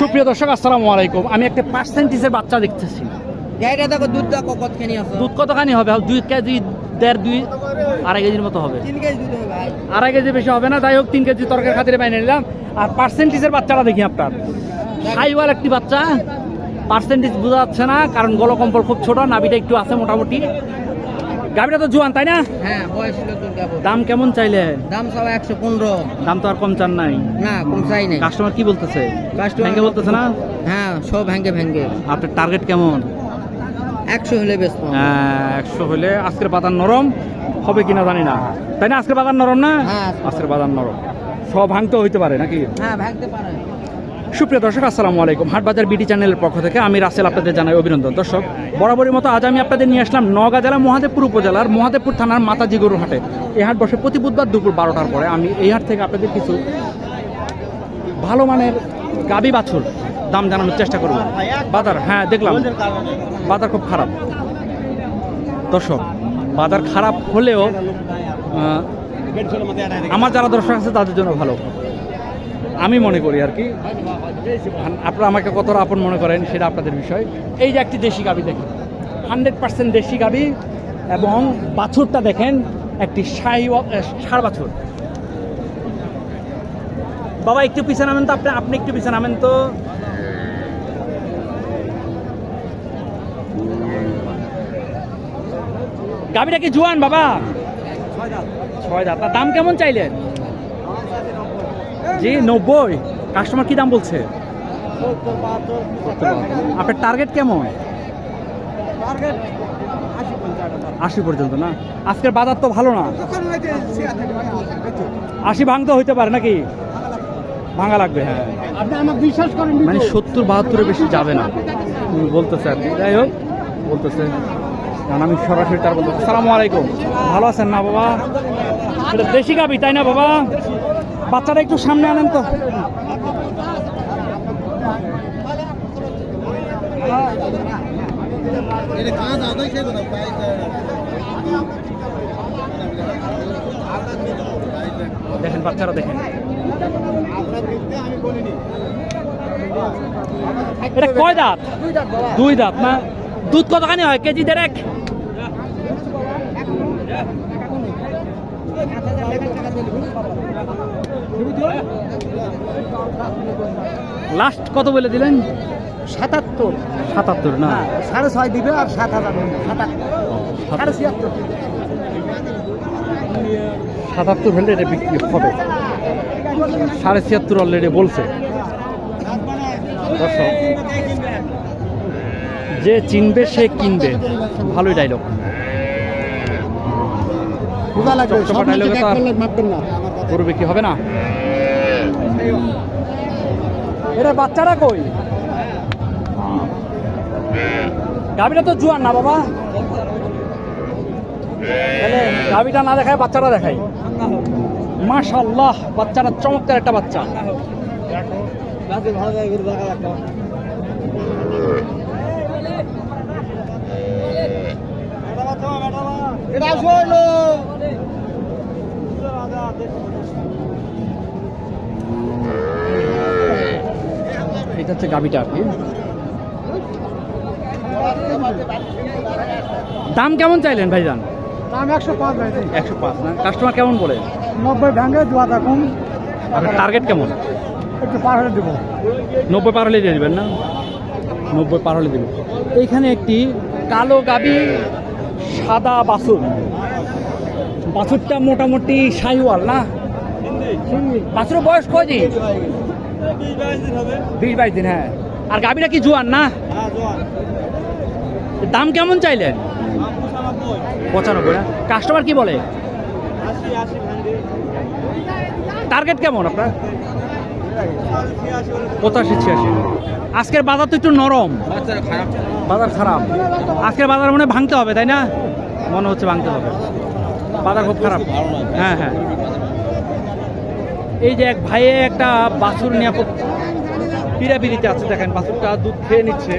সুপ্রিয় দর্শক আসসালামু আলাইকুম। আমি একটা পার্সেন্টেজের বাচ্চা দেখতেছি। দেখো দুধ দেখো কতখানি আছে? দুধ কতখানি হবে? দুই কেজি দেড় দুই আড়াই কেজির মতো হবে। তিন কেজি দুধ হবে ভাই। আড়াই কেজি বেশি হবে না। যাই হোক তিন কেজি তরকারি খাতিরে বাইনে নিলাম। আর পার্সেন্টেজের বাচ্চাটা দেখি আপনার। সাইওয়াল একটি বাচ্চা। পার্সেন্টেজ বোঝা যাচ্ছে না কারণ গলকম্পল খুব ছোট নাবিটা একটু আছে মোটামুটি। গাবিটা তো জোয়ান তাই না? হ্যাঁ বয়স দাম কেমন চাইলে দাম সব একশো পনেরো। দাম তো আর কম চান নাই। না কম চাই নাই। কাস্টমার কি বলতেছে? ভেঙে বলতেছে না? হ্যাঁ সব ভেঙ্গে ভেঙ্গে আপনার টার্গেট কেমন? একশো হলে বেশ হ্যাঁ, একশো হলে আজকের বাজার নরম। হবে কিনা জানি না। তাই না আজকের বাজার নরম না? হ্যাঁ। আজকের বাজার নরম। সব ভাঙতে হইতে পারে নাকি? হ্যাঁ ভাঙতে পারে। সুপ্রিয় দর্শক, আসসালামু আলাইকুম। হাটবাজার বিডি চ্যানেলের পক্ষ থেকে আমি রাসেল আপনাদের জানাই অভিনন্দন। দর্শক বরাবরের মতো আজ আমি আপনাদের নিয়ে আসলাম নওগাঁ জেলা মহাদেবপুর উপজেলার মহাদেবপুর থানার মাতাজি গরুর হাটে। এই হাট বসে প্রতি বুধবার দুপুর বারোটার পরে আমি এই হাট থেকে আপনাদের কিছু ভালো মানের গাবি বাছুর দাম জানানোর চেষ্টা করব। বাজার হ্যাঁ দেখলাম। বাজার খুব খারাপ। দর্শক, বাজার খারাপ হলেও আমার যারা দর্শক আছে তাদের জন্য ভালো। আমি মনে করি আর কি। আপনারা আমাকে কতটা আপন মনে করেন সেটা আপনাদের বিষয়। এই যে একটি দেশি গাবি দেখেন। হান্ড্রেড পার্সেন্ট দেশি গাবি এবং বাছুরটা দেখেন, একটি শাহি ষাড় বাছুর। বাবা, একটু পিছনে নামেন তো আপনি আপনি একটু পিছনে নামেন তো। গাবিটা কি জোয়ান বাবা? ছয় দাঁত। দাম কেমন চাইলেন? জি নব্বই। কাস্টমার কি দাম বলছে? আপনার টার্গেট কেমন? আশি পর্যন্ত না? আজকের বাজার তো ভালো না। আশি ভাঙতে হইতে পারে নাকি? ভাঙা লাগবে হ্যাঁ। বিশ্বাস করেন মানে সত্তর বাহাত্তরের বেশি যাবে না। বলতেছে আর কি। যাই হোক বলতেছে। আমি সরাসরি তার বলতে সালামু আলাইকুম। ভালো আছেন না বাবা? এটা দেশি গাবি তাই না বাবা? বাচ্চাটা একটু সামনে আনেন তো। দেখেন বাচ্চারা দেখেন। এটা কয় দাঁত? দুই দাঁত না? দুধ কতখানি হয়? কেজি দেড়েক? লাস্ট কত বলে দিলেন? সাতাত্তর। সাতাত্তর না? সাড়ে ছয় দিবে আর সাত হাজার সাতাত্তর। সাড়ে ছিয়াত্তর। সাতাত্তর হলে এটা বিক্রি হবে। সাড়ে ছিয়াত্তর অলরেডি বলছে। দর্শক যে চিনবে সে কিনবে। ভালোই না। গরু বিক্রি হবে না? এটা বাচ্চারা কই? গাবিটা তো জুয়ান না বাবা। গাবিটা না দেখায়, বাচ্চারা দেখাই মাশাল্লাহ বাচ্চারা চমৎকার একটা বাচ্চা এটা হইল এটা হচ্ছে গাবিটা আর কি। দাম কেমন চাইলেন ভাইজান? দাম একশো পাঁচ ভাই। একশো পাঁচ না? কাস্টমার কেমন বলে? নব্বই ভাঙে দু হাজার কম। আপনার টার্গেট কেমন? একটু পার হলে দেবো। নব্বই পার হলে দিয়ে দেবেন না? নব্বই পার হলে দেবেন। এইখানে একটি কালো গাবি সাদা বাছুর। বাছুরটা মোটামুটি শাহিওয়াল না? বাছুরের বয়স কয় দিন? বিশ বাইশ দিন হ্যাঁ। আর গাবিটা কি জোয়ান না? দাম কেমন চাইলেন? পঁচানব্বই কাস্টমার কি বলে? টার্গেট কেমন আপনার? পঁচাশি, ছিয়াশি। আজকের বাজার তো একটু নরম। বাজার খারাপ। আজকের বাজার মনে ভাঙতে হবে, তাই না? মনে হচ্ছে ভাঙতে হবে। বাজার খুব খারাপ। হ্যাঁ হ্যাঁ। এই যে এক ভাইয়ে একটা বাছুর নিয়ে পিড়াপিড়িতে আছে, দেখেন বাছুরটা দুধ খেয়ে নিচ্ছে।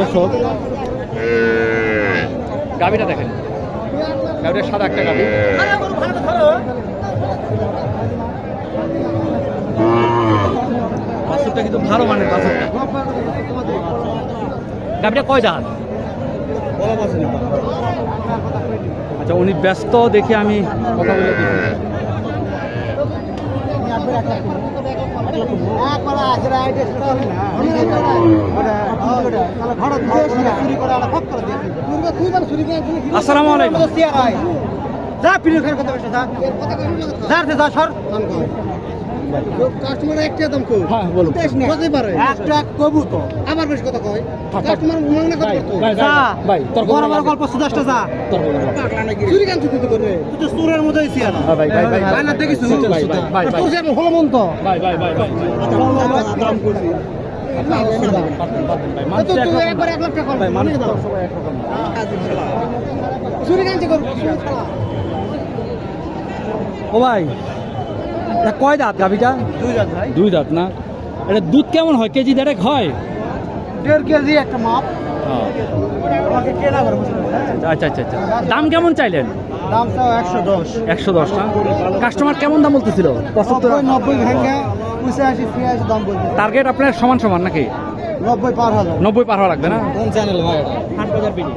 দর্শক গাবিটা দেখেন। গাবিটা সাদা একটা গাবি বাছুরটা কিন্তু ভালো মানের বাছুরটা কয় দাঁত? আচ্ছা উনি ব্যস্ত দেখে আমি কথা বলে দিই। আসসালামু আলাইকুম যা পিড়ে কথা বসে যা। যা যা সর। কাস্টমার একটা দাম কই? হ্যাঁ পারে। একটা কথা কয়। কাস্টমার কথা করতো ভাই তর্ক বড় বড় গল্প সুদাসটা যা। তর্ক করা লাগবে। চুরি কাম তুই করবে তুই তো সুরের মধ্যেই ছিয়া না হ্যাঁ, ভাই, ভাই, ভাই, ভাই। না দেখিস ভাই, ভাই, ভাই, ভাই। তোর সে হলো মন তো ভাই ভাই ভাই ভাই। দাম না। ও ভাই কয় দাঁত গাভিটা? দুই হাজার ভাই। দুই দাঁত না? এটা দুধ কেমন হয়? কেজি দেড়েক হয়? দেড় কেজি একটা মাপ। হ্যাঁ। আচ্ছা আচ্ছা আচ্ছা। দাম কেমন চাইলেন? দাম চাও একশো দশ। একশো দশ না? কাস্টমার কেমন দাম বলতেছিল? পঁচাত্তর? নব্বই ভেঙে পঁচাশি ছিয়াশি দাম টার্গেট আপনার সমান সমান নাকি? নব্বই পার হাজার নব্বই পার হওয়া লাগবে না? কোন চ্যানেল ভাই হাট বাজার বিডি।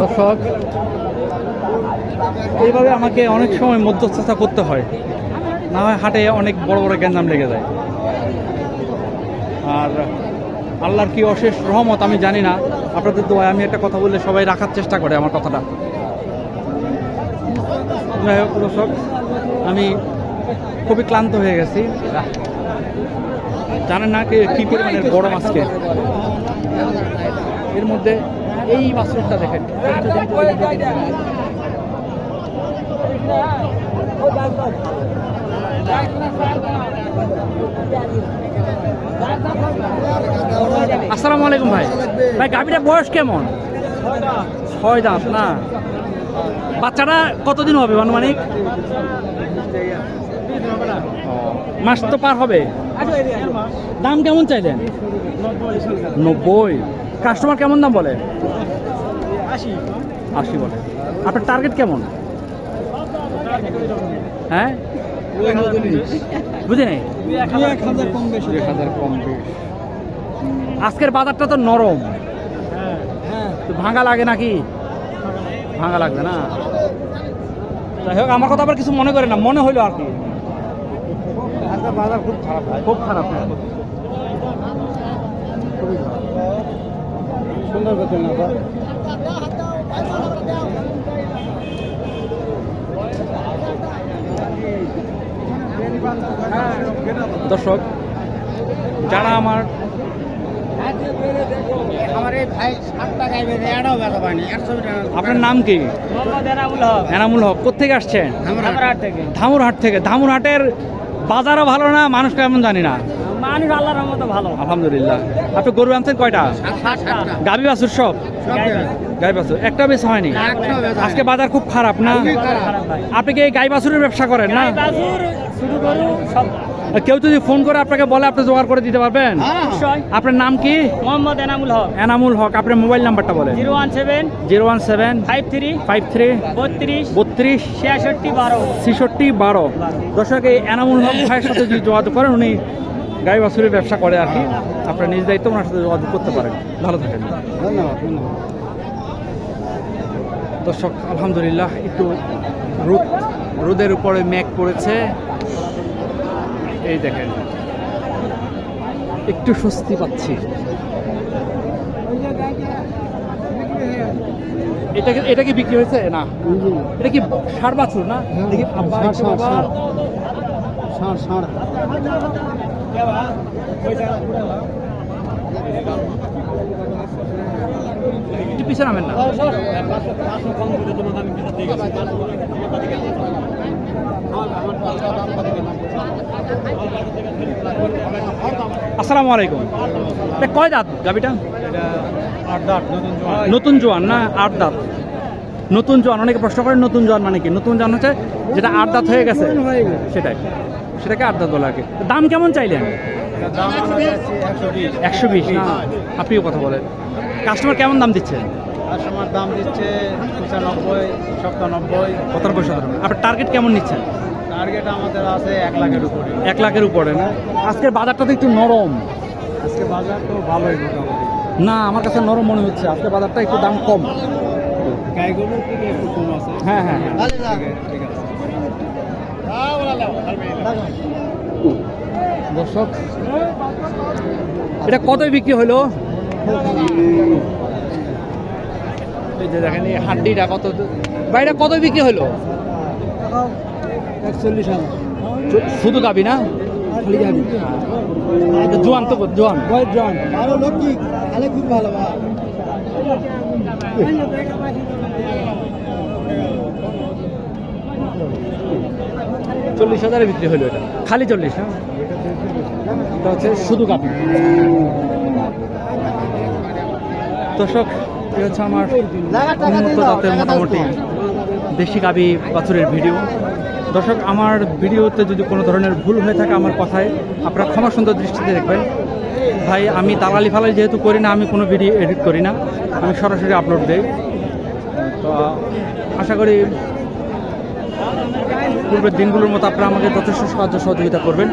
দর্শক, এইভাবে আমাকে অনেক সময় মধ্যস্থতা করতে হয়। না হয় হাটে অনেক বড় বড় গ্যাঞ্জাম লেগে যায়। আর আল্লাহর কি অশেষ রহমত আমি জানি না। আপনাদের দোয়ায় আমি একটা কথা বললে সবাই রাখার চেষ্টা করে আমার কথাটা। যাই হোক, দর্শক, আমি খুবই ক্লান্ত হয়ে গেছি। জানেন না কি পরিমাণের বড় মাছকে এর মধ্যে এই মাছটা দেখেন। আসসালামু আলাইকুম ভাই। ভাই গাভিটার বয়স কেমন? ছয় দাঁত, না? বাচ্চাটা কতদিন হবে, আনুমানিক? মাস তো পার হবে। দাম কেমন চাইলেন? নব্বই কাস্টমার কেমন দাম বলে? আশি। বলে। আপনার টার্গেট কেমন? হ্যাঁ? বুঝি নাই? আজকের বাজারটা তো নরম। হ্যাঁ। তো ভাঙা লাগে নাকি? ভাঙা লাগবে না। যাই হোক আমার কথা আবার কিছু মনে করে না মনে হইল আর কি। আজকে বাজার খুব খারাপ খুব খারাপ। সুন্দর করতে না দর্শক যারা আমার আপনার নাম কি? এনামুল হক। কোথেকে আসছেন? ধামরাট থেকে। ধামুরহাট থেকে। ধামুরহাটের বাজারও ভালো না মানুষ কেমন জানি না। মানুষ আল্লাহর মতো ভালো। আলহামদুলিল্লাহ। আপনি গরু আনছেন কয়টা? গাবি বাছুর সব? গাই বাছুর। একটা বেশ হয়নি? আজকে বাজার খুব খারাপ না? আপনি কি এই গাই বাছুরের ব্যবসা করেন না? শুরু করু সব। কেউ যদি ফোন করে আপনাকে বলে আপনি জোগাড় করে দিতে পারবেন? হ্যাঁ আপনার নাম কি? মোহাম্মদ এনামুল হক। এনামুল হক আপনার মোবাইল নাম্বারটা বলেন। Zero one seven zero one seven five three five three বত্রিশ বত্রিশ ছিয়াষট্টি বারো। ছেষট্টি বারো। দর্শক এই এনামুল হক ভাইয়ের সাথে যদি যোগাযোগ করেন উনি গাই বাছুরের ব্যবসা করে আর কি। আপনার নিজ দায়িত্ব ওনার সাথে যোগাযোগ করতে পারেন। ভালো থাকেন। ধন্যবাদ ধন্যবাদ। দর্শক আলহামদুলিল্লাহ একটু রোদ রোদের উপরে মেঘ পড়েছে। এই দেখেন। একটু স্বস্তি পাচ্ছি। এটা কি এটা কি বিক্রি হয়েছে? না। এটা কি ষাট বাছুর না? দেখি আব্বা, একটু পিছনে নামেন না। আসসালামু আলাইকুম। এটা কয় দাঁত গাবিটা নতুন জোয়ান না আট দাঁত? নতুন জোয়ান, অনেকে প্রশ্ন করেন নতুন জোয়ান মানে কি? নতুন জোয়ান হচ্ছে যেটা আট দাঁত হয়ে গেছে। সেটাই। সেটাকে আট দাঁত বলে দাম কেমন চাইলেন? একশো বিশ। আপনিও কথা বলেন। কাস্টমার কেমন দাম দিচ্ছেন? কাস্টমার দাম দিচ্ছে পঁচানব্বই সপ্তানব্বই সতেরো সতেরো আপনার টার্গেট কেমন নিচ্ছেন? টার্গেট আমাদের আছে এক লাখের উপরে। এক লাখের উপরে না? আজকের বাজারটা তো একটু নরম। আজকে বাজার তো ভালোই মোটামুটি। না আমার কাছে নরম মনে হচ্ছে। আজকে বাজারটা একটু দাম কম। গাইগুলোর থেকে একটু কম আছে। হ্যাঁ হ্যাঁ হ্যাঁ। ঠিক আছে, দর্শক এটা কতই বিক্রি হলো? এই যে দেখেন এই হাড্ডিটা কত বা এটা কত বিক্রি হলো? একচল্লিশ হাজার। শুধু গাবি না? এটা জোয়ান তো জোয়ান। বয়স জন আরও লক্ষ্মী তাহলে খুব ভালো চল্লিশ হাজারে বিক্রি হলো এটা। খালি চল্লিশ হ্যাঁ? এটা হচ্ছে শুধু গাবি। দর্শক এই হচ্ছে আমার উন্নত জাতের মোটামুটি দেশি গাবি বাছুরের ভিডিও। দর্শক, আমার ভিডিওতে যদি কোনো ধরনের ভুল হয়ে থাকে আমার কথায়, আপনারা ক্ষমা সুন্দর দৃষ্টিতে দেখবেন। ভাই, আমি দালালি ফালাই যেহেতু করি না, আমি কোনো ভিডিও এডিট করি না। আমি সরাসরি আপলোড দিই। তো, আশা করি পূর্বের দিনগুলোর মতো আপনারা আমাকে যথেষ্ট সাহায্য সহযোগিতা করবেন।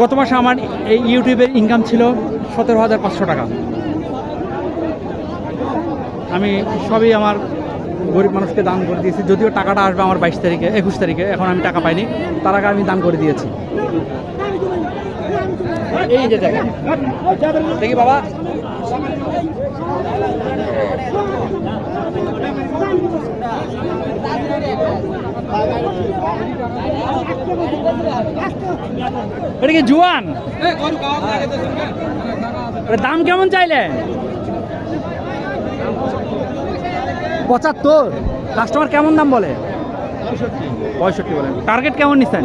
গত মাসে আমার এই ইউটিউবের ইনকাম ছিল সতেরো হাজার পাঁচশো টাকা। আমি সবই আমার গরিব মানুষকে দান করে দিয়েছি। যদিও টাকাটা আসবে আমার বাইশ তারিখে, একুশ তারিখে, এখন আমি টাকা পাইনি। তার আগে আমি দান করে দিয়েছি। এই যে দেখি বাবা। এটা কি জুয়ান? দাম কেমন চাইলে? পঁচাত্তর। কাস্টমার কেমন দাম বলে? পঁয়ষট্টি। বলেন টার্গেট কেমন নিচ্ছেন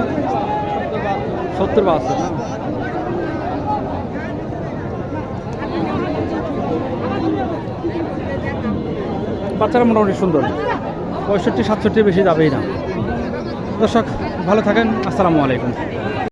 সত্তর বাহাত্তর। বাচ্চারা মোটামুটি সুন্দর। পঁয়ষট্টি সাতষট্টি বেশি যাবেই না। দর্শক ভালো থাকেন। আসসালামু আলাইকুম।